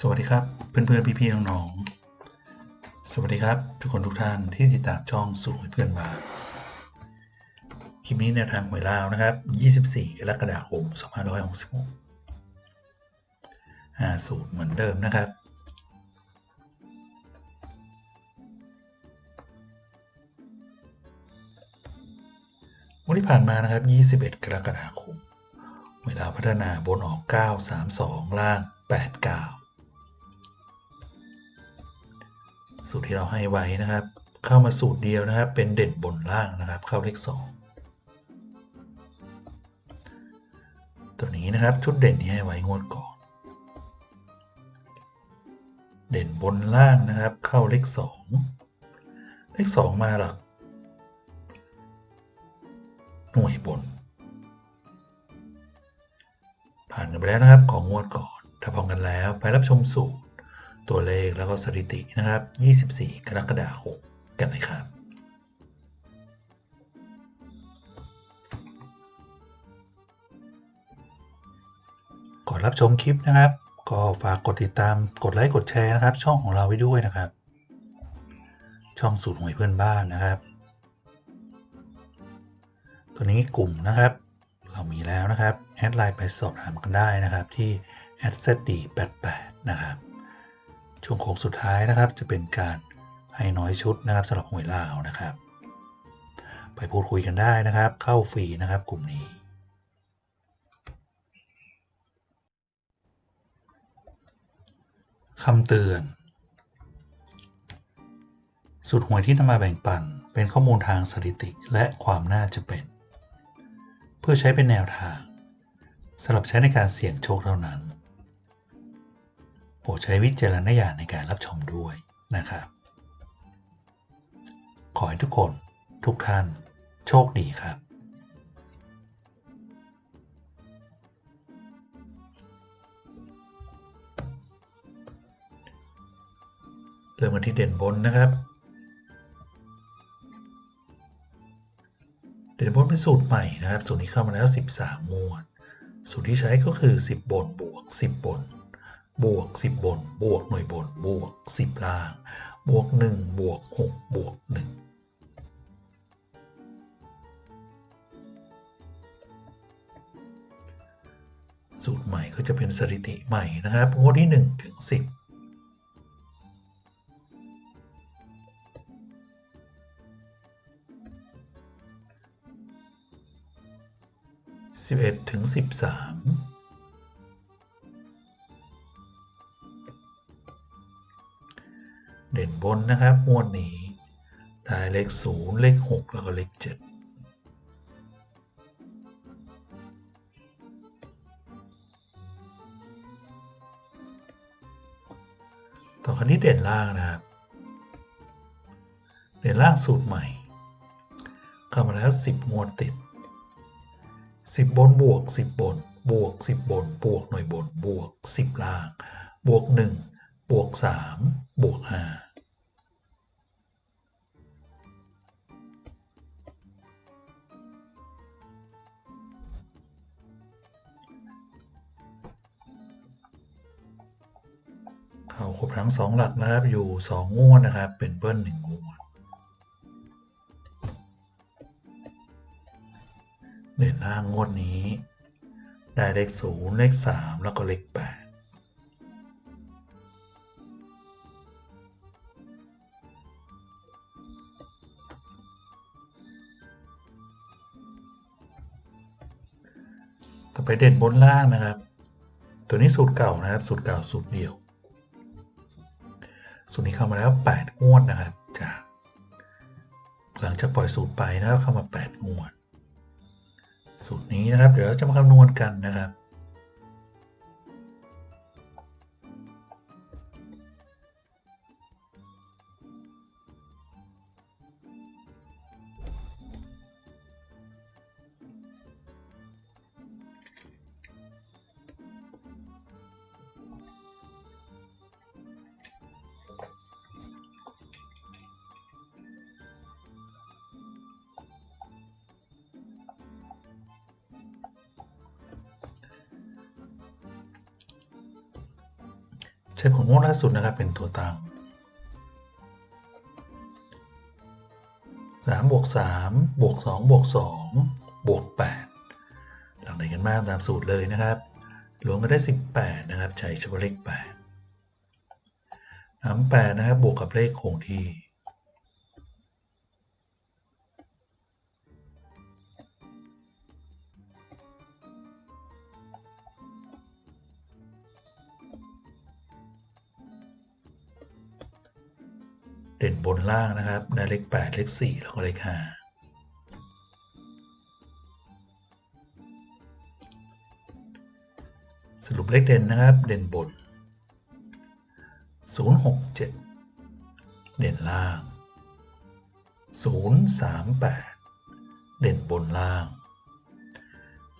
สวัสดีครับ เพื่อนๆ พี่ๆ น้องๆ สวัสดีครับ ทุกคนทุกท่านที่ติดตามช่องสู่เพื่อนบ้านคลิปนี้แนวทางหวยลาวนะครับ 24 กรกฎาคม 2566อ่าสูตรเหมือนเดิมนะครับ วันที่ผ่านมานะครับ 21 กรกฎาคม เวลาพัฒนาบนออก 932 ล่าง 89 สูตรที่เราให้ไว้นะครับ เข้ามาสูตรเดียวนะครับ เป็นเด่นบนล่างนะครับ เข้าเลข 2 ตัวนี้นะครับชุดเด่นที่ให้ไว้งวดก่อน เด่นบนล่างนะครับ เข้าเลข 2 เลข 2 มาหลัก หน่วยบน ผ่านกันไปแล้วนะครับของงวดก่อน ถ้าพร้อมกันแล้วไปรับชมสูตร ตัวเลขแล้วก็สถิตินะครับ 24 กรกฎาคมกันเลยครับก่อนรับชมคลิปนะครับ ก็ฝากกดติดตามกดไลค์กดแชร์นะครับ ช่องของเราไว้ด้วยนะครับ ช่องสูตรหวยเพื่อนบ้านนะครับ ตัวนี้กลุ่มนะครับ เรามีแล้วนะครับ แอดไลน์ไปสอบถามกันได้นะครับที่ @zd88 นะครับ ช่วงโค้งสุดท้ายนะครับ จะเป็นการให้น้อยชุดนะครับสำหรับหวยลาวนะครับ ไปพูดคุยกันได้นะครับ เข้าฟรีนะครับกลุ่มนี้ คำเตือนสูตรหวยที่นำมาแบ่งปันเป็นข้อมูลทางสถิติและความน่าจะเป็น เพื่อใช้เป็นแนวทางสำหรับใช้ในการเสี่ยงโชคเท่านั้น โปรดใช้วิจารณญาณในการรับชมด้วยนะครับ ขอให้ทุกคนทุกท่านโชคดีครับเริ่มกันที่เด่นบนนะครับ เด่นบนเป็นสูตรใหม่นะครับ สูตรนี้เข้ามาแล้ว 13มวด สูตรที่ใช้ก็คือ 10 บนบวก 10 บน บวก 10 บน บวกหน่วยบน บวก 10 ล่าง บวก 1 บวก 6 บวก 1สูตรใหม่ก็จะเป็นสถิติใหม่นะครับงวดที่1ถึง10 11ถึง13 เด่นบนนะครับงวดนี้ ได้เลข 0 เลข 6 แล้วก็เลข 7ต่อคันนี้เด่นล่างนะครับ เด่นล่างสูตรใหม่ เข้ามาแล้ว 10 งวดติด 10 บนบวก 10 บน บวก 10 บน บวกหน่วยบน บวก 10 ล่าง บวก 1 บวก 3 บวก 5 ครบทั้ง2หลักนะครับ อยู่2งวดนะครับ เป็นเบิ้ล1งวดเด่นล่างงวดนี้ ได้เลขศูนย์เลขสามแล้วก็เลขแปดต่อไปเด่นบนล่างนะครับ ตัวนี้สูตรเก่านะครับ สูตรเก่าสูตรเดียว สูตรนี้เข้ามาแล้ว 8 งวดนะครับจากหลังจากปล่อยสูตรไปนะครับเข้ามา 8 งวด สูตรนี้นะครับ เดี๋ยวเราจะมาคำนวณกันนะครับ ช้ผลงวดล่าสุดนะครับเป็นตัวตั้งสามบวกสามบวกสองบวกสองบวกแปดหลังไหนกันมากตามสูตรเลยนะครับรวมกันได้ 18 นะครับ ใช้เฉพาะเลข8น้ำ8นะครับ บวกกับเลขคงที่ ด่นบนล่างนะครับ ได้เลข 8 เลข 4 แล้วก็เลข5สรุปเลขเด่นนะครับ เด่นบน 067 เด่นล่าง 038 เด่นบนล่าง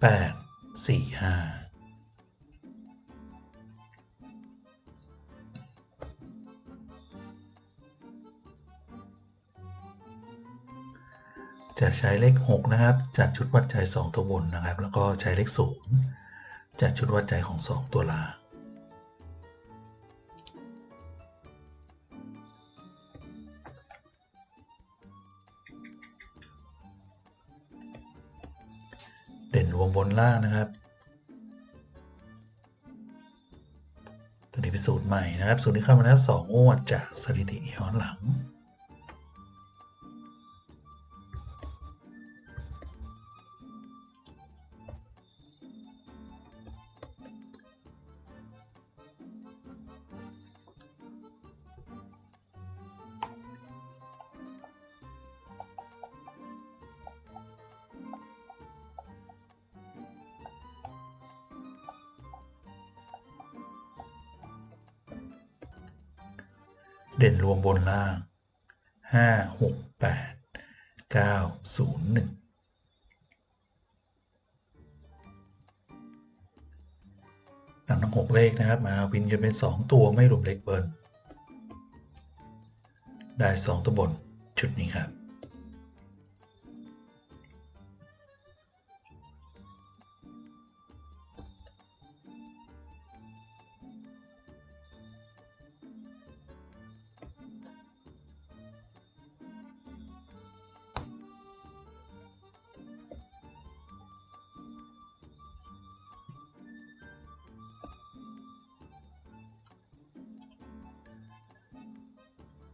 845 จะใช้เลข 6 นะครับ จัดชุดวัดใจ 2 ตัวบนนะครับ แล้วก็ใช้เลข0จัดชุดวัดใจของ 2 ตัวล่างเด่นรวมบนล่างนะครับ ตัวนี้เป็นสูตรใหม่นะครับ สูตรที่เข้ามาแล้ว2งวดจากสถิติย้อนหลัง เด่นรวมบนล่างห้าหกแปดเก้าศูนย์หนึ่งหลังทั้งหกเลขนะครับ มาวินจะเป็นสองตัวไม่รวมเลขเบิร์นได้สองตัวบนชุดนี้ครับ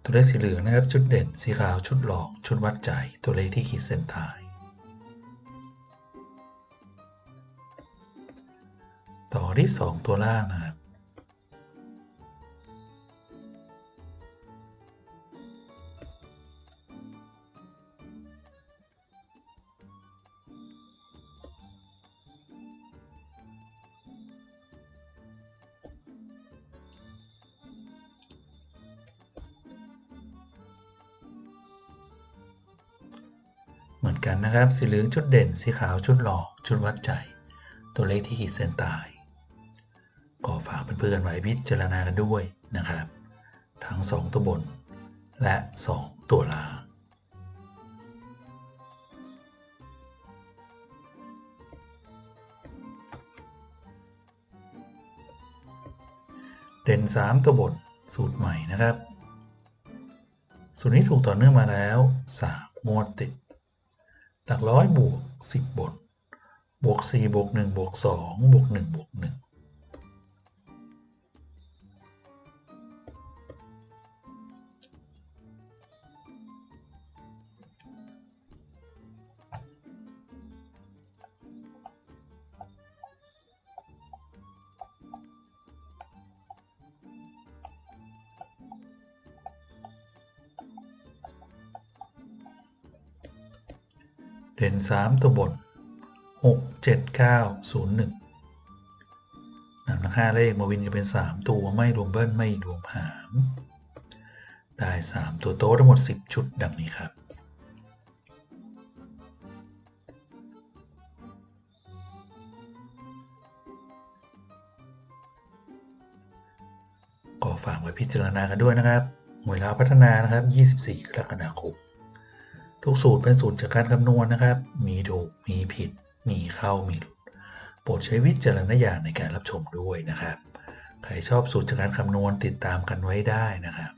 ตัวเลขสีเหลืองนะครับ ชุดเด่น สีขาวชุดหลอก ชุดวัดใจ ตัวเลขที่ขีดเส้นใต้ต่อที่ 2 ตัวล่างนะครับ กันนะครับ สีเหลืองชุดเด่น สีขาวชุดหลอกชุดวัดใจ ตัวเลขที่ขีดเส้นใต้ก็ฝากเพื่อนๆไว้พิจารณากันด้วยนะครับ ทั้ง 2 ตัวบน และ 2 ตัวล่างเด่น 3 ตัวบนสูตรใหม่นะครับ สูตรนี้ถูกต่อเนื่องมาแล้ว 3 งวดติด หลักร้อยบวก 10 บท บวก 4 บวก 1 บวก 2 บวก 1 บวก 1 เด่น 3 ตัวบน6 7 9 0 1นำทั้ง5เลขมาวินจะเป็น 3 ตัวไม่รวมเบิ้ลไม่รวมหามได้ 3 ตัวโต๊ะทั้งหมด 10 ชุดดังนี้ครับก็ฝากไว้พิจารณากันด้วยนะครับหวยลาพัฒนานะครับ 24 กรกฎาคม ทุกสูตรเป็นสูตรจากการคำนวณนะครับ มีถูก มีผิด มีเข้า มีหลุด โปรดใช้วิจารณญาณในการรับชมด้วยนะครับ ใครชอบสูตรจากการคำนวณติดตามกันไว้ได้นะครับ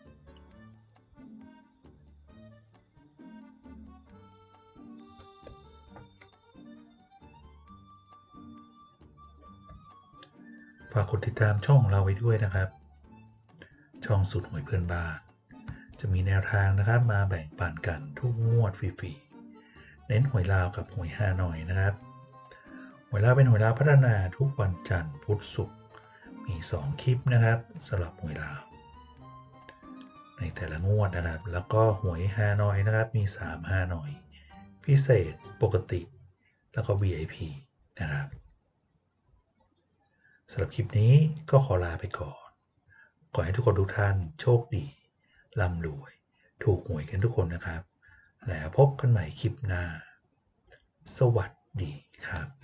ฝากกดติดตามช่องของเราไว้ด้วยนะครับ ช่องสุดหวยเพื่อนบ้าน จะมีแนวทางนะครับมาแบ่งปันกันทุกงวดฟรีๆ เน้นหวยลาวกับหวยฮานอยนะครับ หวยลาวเป็นหวยลาวพัฒนาทุกวันจันทร์พุธศุกร์ มี 2 คลิปนะครับสำหรับหวยลาว ในแต่ละงวดนะครับ แล้วก็หวยฮานอยนะครับ มี 3 ฮานอย พิเศษ ปกติ แล้วก็ VIP นะครับสำหรับคลิปนี้ก็ขอลาไปก่อน ขอให้ทุกคนทุกท่านโชคดี ร่ำรวย ถูกหวยกันทุกคนนะครับ แล้วพบกันใหม่คลิปหน้า สวัสดีครับ